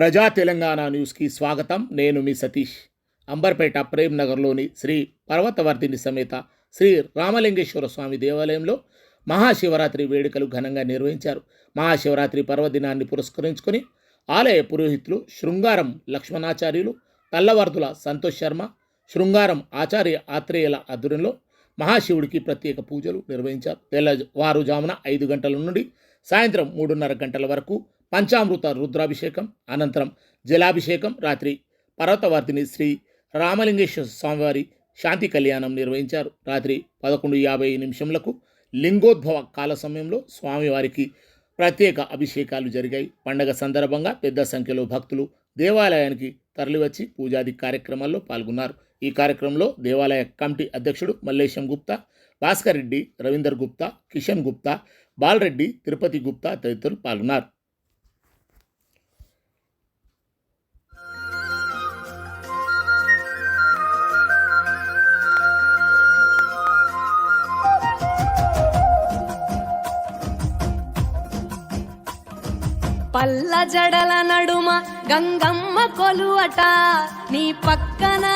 ప్రజా తెలంగాణ న్యూస్కి స్వాగతం. నేను మీ సతీష్. అంబర్పేట ప్రేమ్ నగర్లోని శ్రీ పర్వతవర్ధిని సమేత శ్రీ రామలింగేశ్వర స్వామి దేవాలయంలో మహాశివరాత్రి వేడుకలు ఘనంగా నిర్వహించారు. మహాశివరాత్రి పర్వదినాన్ని పురస్కరించుకొని ఆలయ పురోహితులు శృంగారం లక్ష్మణాచార్యులు తల్లవర్ధుల సంతోష్ శర్మ శృంగారం ఆచార్య ఆత్రేయుల ఆధ్వర్యంలో మహాశివుడికి ప్రత్యేక పూజలు నిర్వహించారు. తెల్లవారుజామున ఐదు గంటల నుండి సాయంత్రం మూడున్నర గంటల వరకు పంచామృత రుద్రాభిషేకం అనంతరం జలాభిషేకం రాత్రి పర్వతవర్తిని శ్రీ రామలింగేశ్వర స్వామివారి శాంతి కళ్యాణం నిర్వహించారు. రాత్రి పదకొండు యాభై నిమిషంలకు లింగోద్భవ కాల సమయంలో స్వామివారికి ప్రత్యేక అభిషేకాలు జరిగాయి. పండగ సందర్భంగా పెద్ద సంఖ్యలో భక్తులు దేవాలయానికి తరలివచ్చి పూజాది కార్యక్రమాల్లో పాల్గొన్నారు. ఈ కార్యక్రమంలో దేవాలయ కమిటీ అధ్యక్షుడు మల్లేశం గుప్తా భాస్కర్ రెడ్డి రవీందర్ గుప్తా కిషన్ గుప్తా బాలరెడ్డి తిరుపతి గుప్తా తదితరులు పాల్గొన్నారు. పల్ల జడల నడుమ గంగమ్మ కొలువట. నీ పక్కన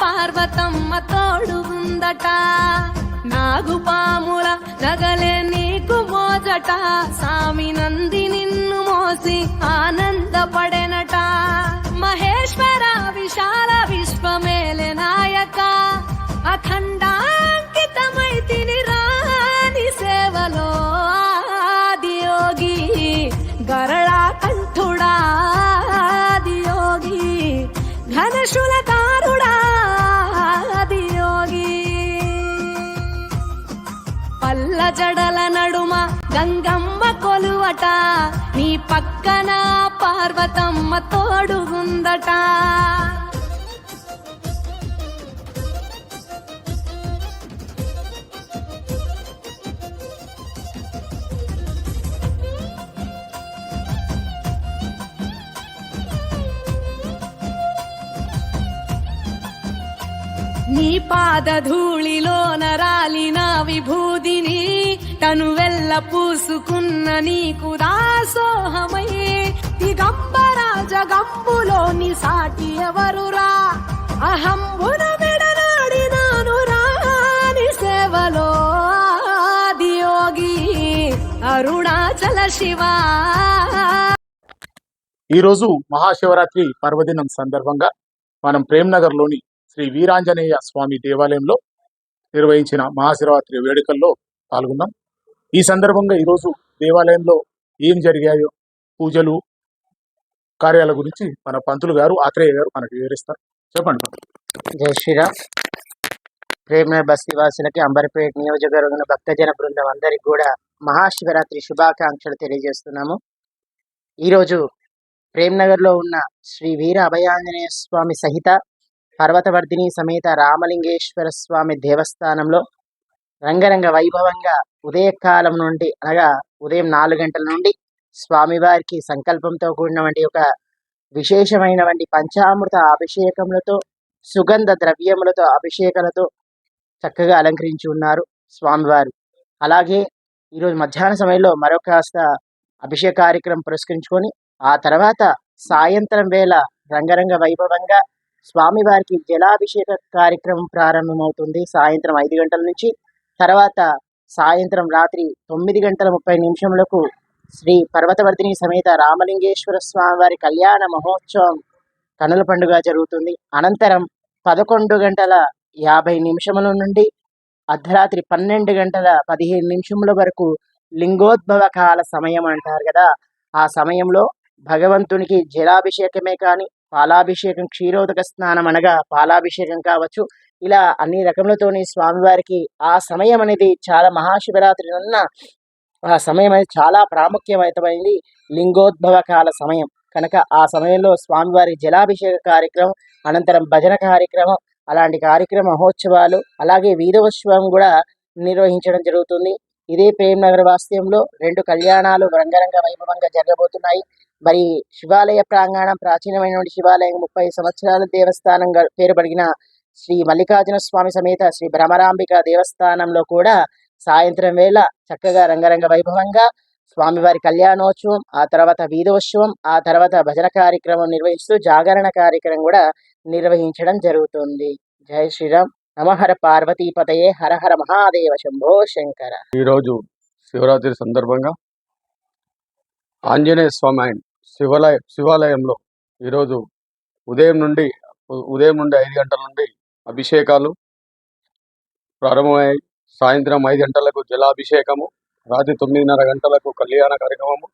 పార్వతమ్మ తోడుగుందట నాగుపాముల నగలే నీకు మోజట. సామి నంది నిన్ను మోసి ఆనందపడ జడల నడుమ గంగమ్మ కొలువట. నీ పక్కన పార్వతమ్మ తోడుగుందట నీ పాద ధూళిలో నా విభూదిని తను వెల్ల పూసుకున్న నీకు దాసోహమై దిగంబర జగంబులోని సాటి ఎవరురా? అహంబున విడనాడినాను రాని సేవలో ఆదియోగి అరుణాచల శివా. ఈరోజు మహాశివరాత్రి పర్వదినం సందర్భంగా మనం ప్రేమ్నగర్లోని శ్రీ వీరాంజనేయ స్వామి దేవాలయంలో నిర్వహించిన మహాశివరాత్రి వేడుకల్లో పాల్గొన్నాం. ఈ సందర్భంగా ఈరోజు దేవాలయంలో ఏం జరిగాయో పూజలు కార్యాల గురించి మన పంతులు గారు ఆత్రేయ గారు మనకు వివరిస్తారు. చెప్పండి. జై శ్రీరామ్. ప్రేమ బస్తీ వాసులకి అంబర్పేట నియోజకవర్గం భక్తజన బృందం అందరికి కూడా మహాశివరాత్రి శుభాకాంక్షలు తెలియజేస్తున్నాము. ఈరోజు ప్రేమ్నగర్లో ఉన్న శ్రీ వీర అభయాంజనేయ స్వామి సహిత పర్వతవర్ధిని సమేత రామలింగేశ్వర స్వామి దేవస్థానంలో రంగరంగ వైభవంగా ఉదయకాలం నుండి అనగా ఉదయం నాలుగు గంటల నుండి స్వామివారికి సంకల్పంతో కూడినటువంటి ఒక విశేషమైనటువంటి పంచామృత అభిషేకములతో సుగంధ ద్రవ్యములతో అభిషేకాలతో చక్కగా అలంకరించి ఉన్నారు స్వామివారు. అలాగే ఈరోజు మధ్యాహ్న సమయంలో మరొక కాస్త అభిషేక కార్యక్రమం పురస్కరించుకొని ఆ తర్వాత సాయంత్రం వేళ రంగరంగ వైభవంగా స్వామివారికి జలాభిషేక కార్యక్రమం ప్రారంభమవుతుంది సాయంత్రం ఐదు గంటల నుంచి. తర్వాత సాయంత్రం రాత్రి తొమ్మిది గంటల ముప్పై నిమిషములకు శ్రీ పర్వతవర్ధిని సమేత రామలింగేశ్వర స్వామివారి కళ్యాణ మహోత్సవం కనుల పండుగ జరుగుతుంది. అనంతరం పదకొండు గంటల యాభై నిమిషముల నుండి అర్ధరాత్రి పన్నెండు గంటల పదిహేను నిమిషముల వరకు లింగోద్భవ కాల సమయం అంటారు కదా. ఆ సమయంలో భగవంతునికి జలాభిషేకమే కానీ పాలాభిషేకం క్షీరోదక స్నానం అనగా పాలాభిషేకం కావచ్చు. ఇలా అన్ని రకములతోని స్వామివారికి ఆ సమయం అనేది చాలా మహాశివరాత్రి ఉన్న ఆ సమయం అనేది చాలా ప్రాముఖ్యమైతమైంది. లింగోద్భవ కాల సమయం. కనుక ఆ సమయంలో స్వామివారి జలాభిషేక కార్యక్రమం అనంతరం భజన కార్యక్రమం అలాంటి కార్యక్రమ మహోత్సవాలు అలాగే వీధోత్సవం కూడా నిర్వహించడం జరుగుతుంది. ఇదే ప్రేమ్ నగర్ వాస్తవ్యంలో రెండు కళ్యాణాలు రంగరంగ వైభవంగా జరగబోతున్నాయి. మరి శివాలయ ప్రాంగణం ప్రాచీనమైనటువంటి శివాలయం ముప్పై సంవత్సరాల దేవస్థానంగా పేరుపడిన శ్రీ మల్లికార్జున స్వామి సమేత శ్రీ భ్రమరాంబిక దేవస్థానంలో కూడా సాయంత్రం వేళ చక్కగా రంగరంగ వైభవంగా స్వామివారి కళ్యాణోత్సవం ఆ తర్వాత వీధోత్సవం ఆ తర్వాత భజన కార్యక్రమం నిర్వహిస్తూ జాగరణ కార్యక్రమం కూడా నిర్వహించడం జరుగుతుంది. జై శ్రీరామ్. నమహర పార్వతీపతయే హర హర మహాదేవ శంభో శంకర. ఈరోజు శివరాత్రి సందర్భంగా ఆంజనేయ స్వామి ఆయన శివాలయ శివాలయంలో ఈరోజు ఉదయం నుండి ఉదయం నుండి ఐదు గంటల నుండి అభిషేకాలు ప్రారంభమయ్యాయి. సాయంత్రం ఐదు గంటలకు జలాభిషేకము రాత్రి తొమ్మిదిన్నర గంటలకు కళ్యాణ కార్యక్రమము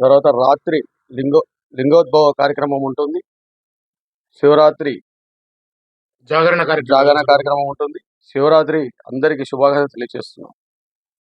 తర్వాత రాత్రి లింగో లింగోద్భవ కార్యక్రమం ఉంటుంది. శివరాత్రి జాగరణ కార్యక్రమం. జాగరణ కార్యక్రమం ఉంటుంది. శివరాత్రి అందరికీ శుభాకాంక్షలు తెలియజేస్తున్నాం